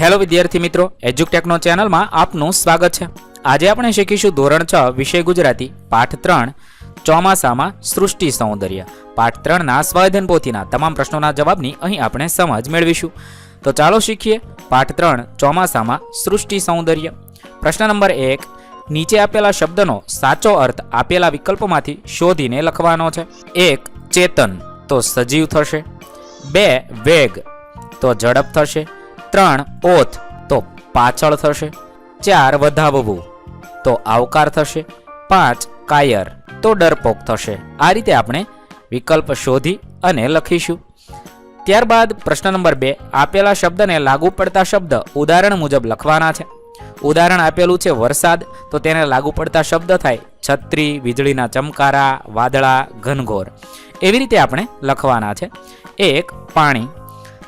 Hello વિદ્યાર્થી મિત્રો એજ્યુકટેકનો ચેનલમાં આપનું સ્વાગત છે. આજે આપણે શીખીશું ધોરણ છ, વિષય ગુજરાતી, પાઠ ત્રણ, ચોમાસામાં સૃષ્ટિ સૌંદર્ય. પાઠ ત્રણના સ્વાધન પોથીના તમામ પ્રશ્નોના જવાબની અહીં આપણે સમજ મેળવીશું. તો ચાલો શીખીએ પાઠ ત્રણ, ચોમાસામાં સૃષ્ટિ સૌંદર્ય. પ્રશ્ન નંબર એક, નીચે આપેલા શબ્દનો સાચો અર્થ આપેલા વિકલ્પોમાંથી શોધીને લખવાનો છે. એક, ચેતન, તો સજીવ થશે. બે, વેગ, તો ઝડપ થશે. ત્રણ ઓથ, તો પાછળ થશે. ચાર વધાવવું, તો આવકાર થશે. પાંચ કાયર, તો ડરપોક થશે. આ રીતે આપણે વિકલ્પ શોધી અને લખીશું. ત્યારબાદ પ્રશ્ન નંબર બે, આપેલા શબ્દને લાગુ પડતા શબ્દ ઉદાહરણ મુજબ લખવાના છે. ઉદાહરણ આપેલું છે વરસાદ, તો તેને લાગુ પડતા શબ્દ થાય છત્રી, વીજળીના ચમકારા, વાદળા, ઘનઘોર. એવી રીતે આપણે લખવાના છે. એક, પાણી.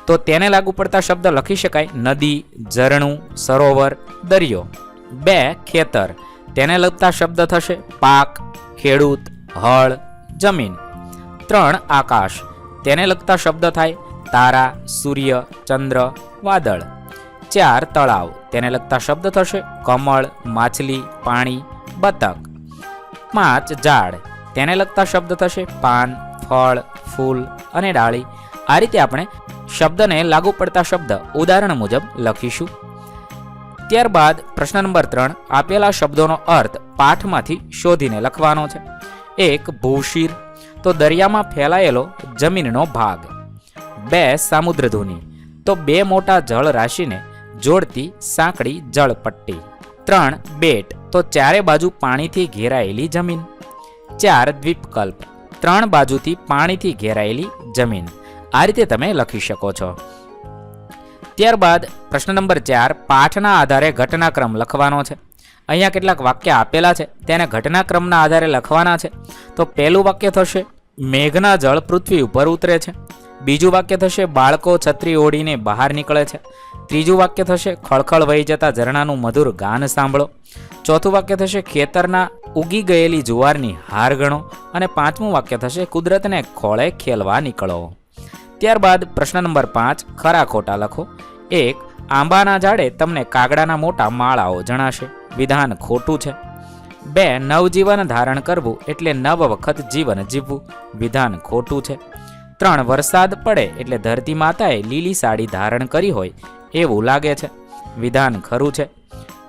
તો તેને લાગુ પડતા શબ્દ લખી શકાય નદી, ઝરણું, સરોવર, દરિયો. બે, ખેતર. તેને લગતા શબ્દ થશે પાક, ખેડૂત, હળ, જમીન. ત્રણ, આકાશ. તેને લગતા શબ્દ થાય તારા, સૂર્ય, ચંદ્ર, વાદળ. ચાર, તળાવ. તેને લગતા શબ્દ થશે કમળ, માછલી, પાણી, બતક. પાંચ, ઝાડ. તેને લગતા શબ્દ થશે પાન, ફળ, ફૂલ અને ડાળી. આ રીતે આપણે શબ્દને લાગુ પડતા શબ્દ ઉદાહરણ મુજબ લખીશું. ત્યારબાદ પ્રશ્ન નંબર ત્રણ, આપેલા શબ્દોનો અર્થ પાઠમાંથી શોધીને લખવાનો છે. એક, ભૂશીર. તો દરિયામાં ફેલાયેલો જમીનનો ભાગ. બે, સામુદ્રધુની. તો બે મોટા જળ રાશિને જોડતી સાંકડી જળપટ્ટી. ત્રણ, બેટ. તો ચારે બાજુ પાણીથી ઘેરાયેલી જમીન. ચાર, દ્વીપકલ્પ. ત્રણ બાજુથી પાણીથી ઘેરાયેલી જમીન. આ રીતે તમે લખી શકો છો. ત્યારબાદ પ્રશ્ન નંબર ચાર, પાઠના આધારે ઘટનાક્રમ લખવાનો છે. અહીંયા કેટલાક વાક્ય આપેલા છે, તેને ઘટનાક્રમના આધારે લખવાના છે. તો પહેલું વાક્ય થશે, મેઘના જળ પૃથ્વી ઉપર ઉતરે છે. બીજું વાક્ય થશે, બાળકો છત્રી ઓઢીને બહાર નીકળે છે. ત્રીજું વાક્ય થશે, ખળખળ વહી જતા ઝરણાનું મધુર ગાન સાંભળો. ચોથું વાક્ય થશે, ખેતરના ઉગી ગયેલી જુવારની હાર ગણો. અને પાંચમું વાક્ય થશે, કુદરતને ખોળે ખેલવા નીકળો. ત્યારબાદ પ્રશ્ન નંબર પાંચ, ખરા ખોટા લખો. એક, આંબાના ઝાડે તમને કાગડાના મોટા માળાઓ જણાશે. વિધાન ખોટું છે. બે, નવજીવન ધારણ કરવું એટલે નવ વખત જીવન જીવવું. વિધાન ખોટું છે. ત્રણ, વરસાદ પડે એટલે ધરતી માતાએ લીલી સાડી ધારણ કરી હોય, એવું લાગે છે. વિધાન ખરું છે.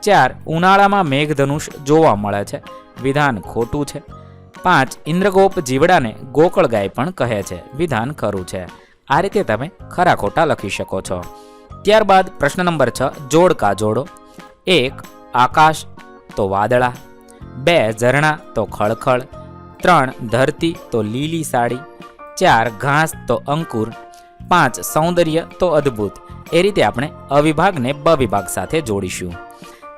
ચાર, ઉનાળામાં મેઘધનુષ જોવા મળે છે. વિધાન ખોટું છે. પાંચ, ઇન્દ્રગોપ જીવડાને ગોકળ ગાય પણ કહે છે. વિધાન ખરું છે. આ રીતે તમે ખરા ખોટા લખી શકો છો. ત્યારબાદ પ્રશ્ન નંબર છ જોડકા જોડો? એક, આકાશ તો વાદળા. બે, ઝરણા તો ખળખળ. ત્રણ, ધરતી તો લીલી સાડી. ચાર, ઘાસ તો અંકુર. પાંચ, સૌંદર્ય તો અદ્ભુત. એ રીતે આપણે અવિભાગને બ વિભાગ સાથે જોડીશું.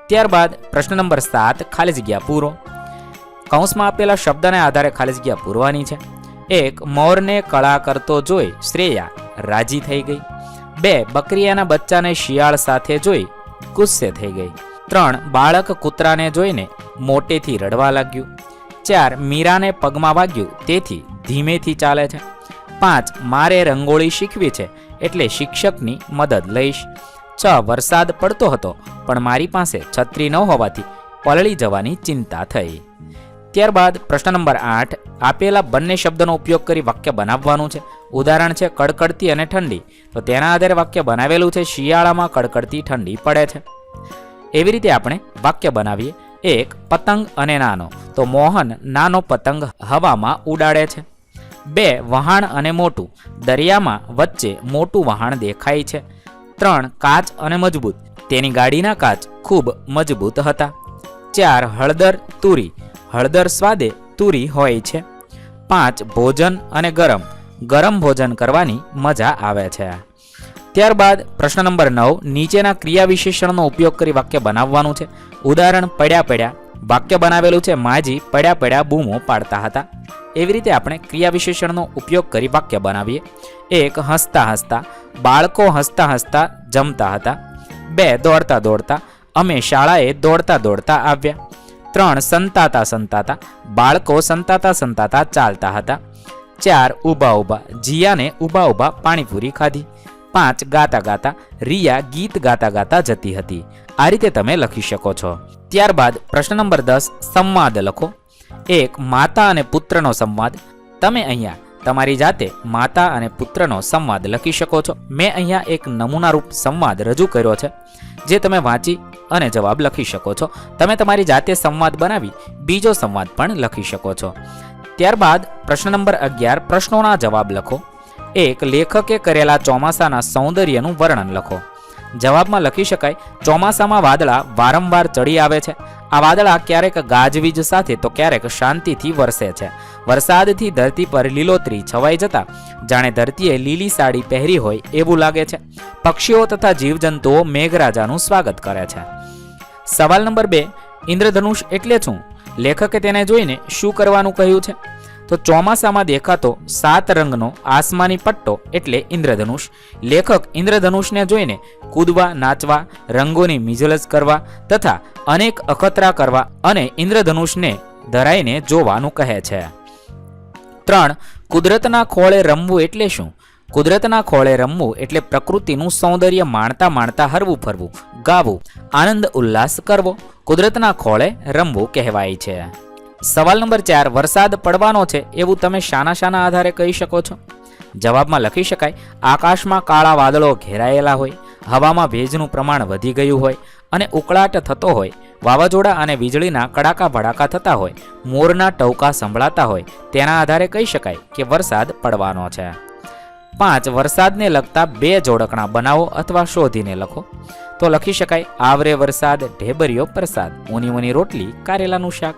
ત્યારબાદ પ્રશ્ન નંબર સાત, ખાલી જગ્યા પૂરો. કૌંસમાં આપેલા શબ્દને આધારે ખાલી જગ્યા પૂરવાની છે. એક મોરને કળા કરતો જોઈ શ્રેયા રાજી થઈ ગઈ. બે બકરીયાના બચ્ચાને શિયાળ સાથે જોઈ ગુસ્સે થઈ ગઈ. ત્રણ બાળક કૂતરાને જોઈને મોટેથી રડવા લાગ્યું. ચાર મીરાને પગમાં વાગ્યું, તેથી ધીમેથી ચાલે છે. પાંચ, મારે રંગોળી શીખવી છે, એટલે શિક્ષકની મદદ લઈશ. છ, વરસાદ પડતો હતો, પણ મારી પાસે છત્રી ન હોવાથી પલળી જવાની ચિંતા થઈ. ત્યારબાદ પ્રશ્ન નંબર આઠ, આપેલા બંને શબ્દનો ઉપયોગ કરી વાક્ય બનાવવાનું છે. ઉદાહરણ છે, કડકડતી અને ઠંડી. તો તેના આધારે વાક્ય બનાવેલું છે, શિયાળામાં કડકડતી ઠંડી પડે છે. એવી રીતે આપણે વાક્ય બનાવીએ, એક પતંગ અને નાનો. તો મોહન, નાનો પતંગ હવામાં ઉડાડે છે. બે, વહાણ અને મોટું. દરિયામાં વચ્ચે મોટું વહાણ દેખાય છે. ત્રણ, કાચ અને મજબૂત. તેની ગાડીના કાચ ખૂબ મજબૂત હતા. ચાર, હળદર તુરી. હળદર સ્વાદે તુરી હોય છે. પાંચ, ભોજન અને ગરમ. ગરમ ભોજન કરવાની મજા આવે છે. ત્યારબાદ પ્રશ્ન નંબર નવ, નીચેના ક્રિયા વિશેષણનો ઉપયોગ કરી વાક્ય બનાવવાનું છે. ઉદાહરણ, પડ્યા પડ્યા. વાક્ય બનાવેલું છે, માજી પડ્યા પડ્યા બૂમો પાડતા હતા. એવી રીતે આપણે ક્રિયા વિશેષણનો ઉપયોગ કરી વાક્ય બનાવીએ. એક, હસતા હસતા. બાળકો હસતા હસતા જમતા હતા. બે, દોડતા દોડતા. અમે શાળાએ દોડતા દોડતા આવ્યા. ત્રણ સંતાતા સંતાતા, બાળકો સંતાતા સંતાતા ચાલતા હતા. ચાર ઊભા ઊભા, જીયાને ઊભા ઊભા પાણીપુરી ખાધી. પાંચ ગાતા ગાતા, રિયા ગીત ગાતા ગાતા જતી હતી. આ રીતે તમે લખી શકો છો. ત્યારબાદ પ્રશ્ન નંબર દસ, સંવાદ લખો. એક, માતા અને પુત્રનો સંવાદ. તમે અહીંયા તમારી જાતે માતા અને પુત્રનો સંવાદ લખી શકો છો. મેં અહીંયા એક નમૂનારૂપ સંવાદ રજૂ કર્યો છે, જે તમે વાંચી અને જવાબ લખી શકો છો. તમે તમારી જાતે સંવાદ બનાવી બીજો સંવાદ પણ લખી શકો છો. ત્યારબાદ પ્રશ્ન નંબર અગિયાર, પ્રશ્નોના જવાબ લખો. એક, લેખકે કરેલા ચોમાસાના સૌંદર્યનું વર્ણન લખો. જવાબમાં લખી શકાય, ચોમાસામાં વાદળા વારંવાર ચડી આવે છે. આ વાદળા ક્યારેક ગાજવીજ સાથે તો ક્યારેક શાંતિથી વરસે છે. વરસાદથી ધરતી પર લીલોતરી છવાઈ જતા જાણે ધરતીએ લીલી સાડી પહેરી હોય એવું લાગે છે. પક્ષીઓ તથા જીવજંતુઓ મેઘરાજાનું સ્વાગત કરે છે. સવાલ નંબર બે, ઇન્દ્રધનુષ એટલે શું? લેખકે તેને જોઈને શું કરવાનું કહ્યું છે? તો ચોમાસામાં દેખાતો સાત રંગનો આસમાની પટ્ટો એટલે ઇન્દ્રધનુષ. લેખક ઇન્દ્રધનુષને જોઈને કૂદવા, નાચવા, રંગોની મિજલસ કરવા તથા અનેક અખતરા કરવા અને ઇન્દ્રધનુષને ધરાઈને જોવાનું કહે છે. ત્રણ, કુદરતના ખોળે રમવું એટલે શું? કુદરતના ખોળે રમવું એટલે પ્રકૃતિનું સૌંદર્ય માણતા માણતા હરવું ફરવું, ગાવું, આનંદ ઉલ્લાસ કરવો, કુદરતના ખોળે રમવું કહેવાય છે. સવાલ નંબર ચાર, વરસાદ પડવાનો છે એવું તમે શાના શાના આધારે કહી શકો છો? જવાબમાં લખી શકાય, આકાશમાં કાળા વાદળો ઘેરાયેલા હોય, હવામાં ભેજનું પ્રમાણ વધી ગયું હોય અને ઉકળાટ થતો હોય, વાવાઝોડા અને વીજળીના કડાકા ભડાકા થતા હોય, મોરના ટવકા સંભળાતા હોય, તેના આધારે કહી શકાય કે વરસાદ પડવાનો છે. પાંચ વરસાદને લગતા બે જોડકણા બનાવો અથવા શોધીને લખો. તો લખી શકાય, આવરે વરસાદ, ઢેબરિયો પ્રસાદ. ઊની ઊની રોટલી, કારેલાનું શાક.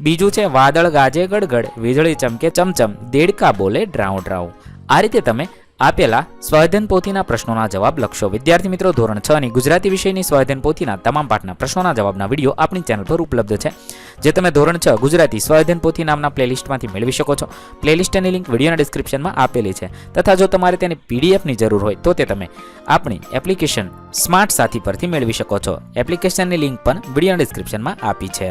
બીજું છે, વાદળ ગાજે ગડગડ, વીજળી ચમકે ચમચમ, દેડકા બોલે ડ્રાઉ ડ્રાઉ. આ રીતે તમે આપેલા સ્વાધ્યન પોથીના પ્રશ્નોના જવાબ લખશો. વિદ્યાર્થી મિત્રો, ધોરણ છ ની ગુજરાતી વિષયની સ્વાધ્યન પોથીના તમામ પાઠના પ્રશ્નોના જવાબના વીડિયો આપણી ચેનલ પર ઉપલબ્ધ છે, જે તમે ધોરણ છ ગુજરાતી સ્વાધ્યન પોથી નામના પ્લેલિસ્ટમાંથી મેળવી શકો છો. પ્લેલિસ્ટની લિંક વિડીયોના ડિસ્ક્રિપ્શનમાં આપેલી છે. તથા જો તમારે તેની પીડીએફની જરૂર હોય, તો તે તમે આપણી એપ્લિકેશન સ્માર્ટ સાથી પરથી મેળવી શકો છો. એપ્લિકેશનની લિંક પણ વિડીયોના ડિસ્ક્રિપ્શનમાં આપી છે.